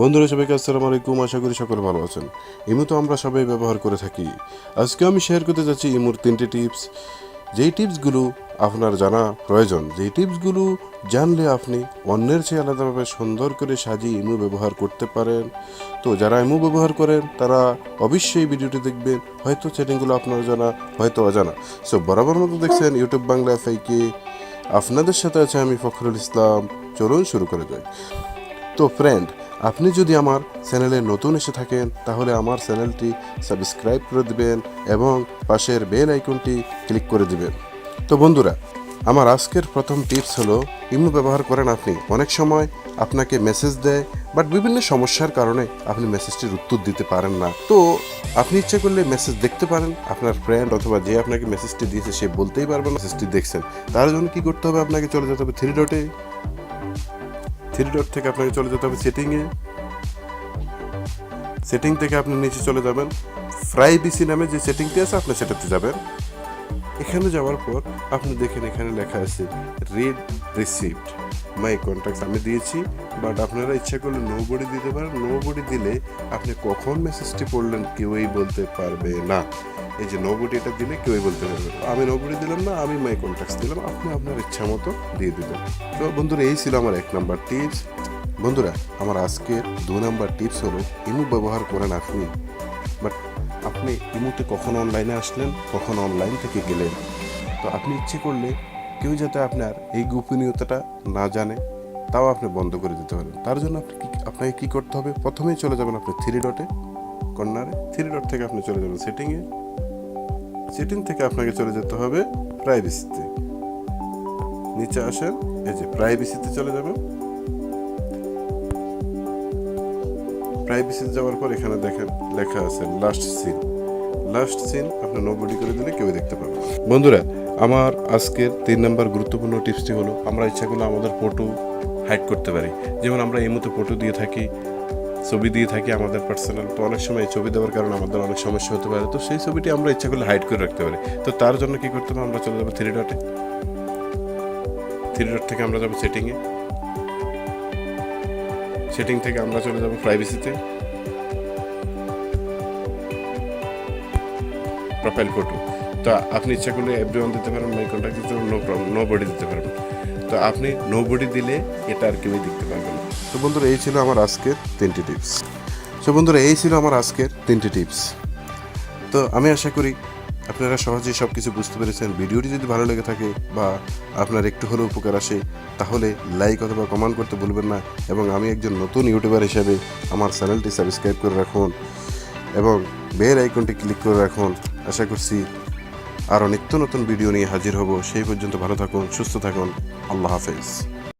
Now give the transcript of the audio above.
বন্ধুরা, সবাইকে আসসালামু আলাইকুম। আশা করি সকলে ভালো আছেন। ইমো তো আমরা সবাই ব্যবহার করে থাকি। আজকে আমি শেয়ার করতে যাচ্ছি ইমুর তিনটে টিপস যেই টিপসগুলো আপনার জানা প্রয়োজন, যেই টিপসগুলো জানলে আপনি অন্যের চেয়ে আলাদাভাবে সুন্দর করে সাজিয়ে ইমু ব্যবহার করতে পারেন। তো যারা ইমো ব্যবহার করেন, তারা অবশ্যই ভিডিওটি দেখবেন। হয়তো সেটিংগুলো আপনার জানা, হয়তো অজানা। সো বরাবর মতো দেখছেন ইউটিউব বাংলা এফআইকে আপনাদের সাথে আছে আমি ফখরুল ইসলাম। চলুন শুরু করে যাই তো ফ্রেন্ড আপনি যদি আমার চ্যানেলে নতুন এসে থাকেন, তাহলে আমার চ্যানেলটি সাবস্ক্রাইব করে দিবেন এবং পাশের বেল আইকনটি ক্লিক করে দিবেন। তো বন্ধুরা, আমার আজকের প্রথম টিপস হলো ইমো ব্যবহার করেন আপনি। অনেক সময় আপনাকে মেসেজ দেয়, বাট বিভিন্ন সমস্যার কারণে আপনি মেসেজটির উত্তর দিতে পারেন না। তো আপনি ইচ্ছে করলে মেসেজ দেখতে পারেন, আপনার ফ্রেন্ড অথবা যে আপনাকে মেসেজটি দিয়েছে, সে বলতেই পারবে না, মেসেজটি দেখছেন। তার জন্য কি করতে হবে? আপনাকে চলে যেতে হবে থ্রি ডটে থ্রি ডট থেকে আপনাকে চলে যেতে হবে সেটিংয়ে সেটিং থেকে আপনি নিচে চলে যাবেন। ফ্রাই বিসি নামে যে সেটিংটি আছে, আপনি সেটাতে যাবেন। এখানে যাওয়ার পর আপনি দেখেন এখানে লেখা আছে রিড রিসিপ্ট মাই কন্ট্যাক্ট আমি দিয়েছি বাট আপনারা ইচ্ছা করলে নো বডি দিতে পারেন। নো বডি দিলে আপনি কখন মেসেজটি পড়লেন কেউই বলতে পারবে না। এই যে নো বডি এটা দিলে কেউই বলতে পারবে। আমি নো বডি দিলাম না, আমি মাই কন্ট্যাক্ট দিলাম, আপনি আপনার ইচ্ছা মতো দিয়ে দিবেন তো বন্ধুরা, এই ছিল আমার এক নাম্বার টিপস বন্ধুরা, আমার আজকের দু নাম্বার টিপস হলো, ইমু ব্যবহার করেন আপনি। বাট আপনি ইমুতে কখন অনলাইনে আসলেন, কখন অনলাইন থেকে গেলেন। তো আপনি ইচ্ছে করলে কেউ যাতে আপনার এই গোপনীয়তাটা না জানে, তাও আপনি বন্ধ করে দিতে পারেন। তার জন্য আপনি আপনাকে কী করতে হবে? প্রথমেই চলে যাবেন আপনি থ্রি ডটে কর্নারে থ্রি ডট থেকে আপনি চলে যাবেন সেটিংয়ে সেটিং থেকে আপনাকে চলে যেতে হবে প্রাইভেসিতে নিচে আসেন, এই যে প্রাইভেসিতে চলে যাবেন। প্রাইভেসিতে যাওয়ার পর এখানে দেখেন, লেখা আছে লাস্ট সিন লাস্ট সিন আপনি নোবডি করে দিলে কেউ দেখতে পাবে বন্ধুরা, আমার আজকের তিন নম্বর গুরুত্বপূর্ণ টিপসটি হলো, আমরা ইচ্ছা করলে আমাদের ফটো হাইড করতে পারি। যেমন আমরা এই মতো ফটো দিয়ে থাকি ছবি দিয়ে থাকি আমাদের পার্সোনাল তো অনেক সময় ছবি দেওয়ার কারণে আমাদের অনেক সমস্যা হতে পারে। তো সেই ছবিটি আমরা ইচ্ছা করলে হাইড করে রাখতে পারি। তো তার জন্য কি করতে হবে? আমরা চলে যাব থ্রি ডটে থ্রি ডট থেকে আমরা যাব সেটিংয়ে সেটিং থেকে আমরা চলে যাব প্রাইভেসিতে প্রোফাইল ফটো তো আপনি ইচ্ছা করলে এভরি দিতে পারেন মাই কন্ট্যাক্ট দিতে পারেন নো প্রবলেম নো বডি দিতে পারবেন তো আপনি নো বডি দিলে এটা আর কেউই দেখতে পারবেন তো বন্ধুরা, এই ছিল আমার আজকের তিনটি টিপস। তো বন্ধুরা, এই ছিল আমার আজকের তিনটি টিপস। তো আমি আশা করি আপনারা সহজেই সব কিছু বুঝতে পেরেছেন। ভিডিওটি যদি ভালো লেগে থাকে বা আপনার একটু হলেও উপকার আসে, তাহলে লাইক অথবা কমেন্ট করতে ভুলবেন না এবং আমি একজন নতুন ইউটিউবার হিসেবে আমার চ্যানেলটি সাবস্ক্রাইব করে রাখুন এবং বেল আইকনটি ক্লিক করে রাখুন। আশা করছি আরও নিত্য নতুন ভিডিও নিয়ে হাজির হব। সেই পর্যন্ত ভালো থাকুন, সুস্থ থাকুন। আল্লাহ হাফেজ।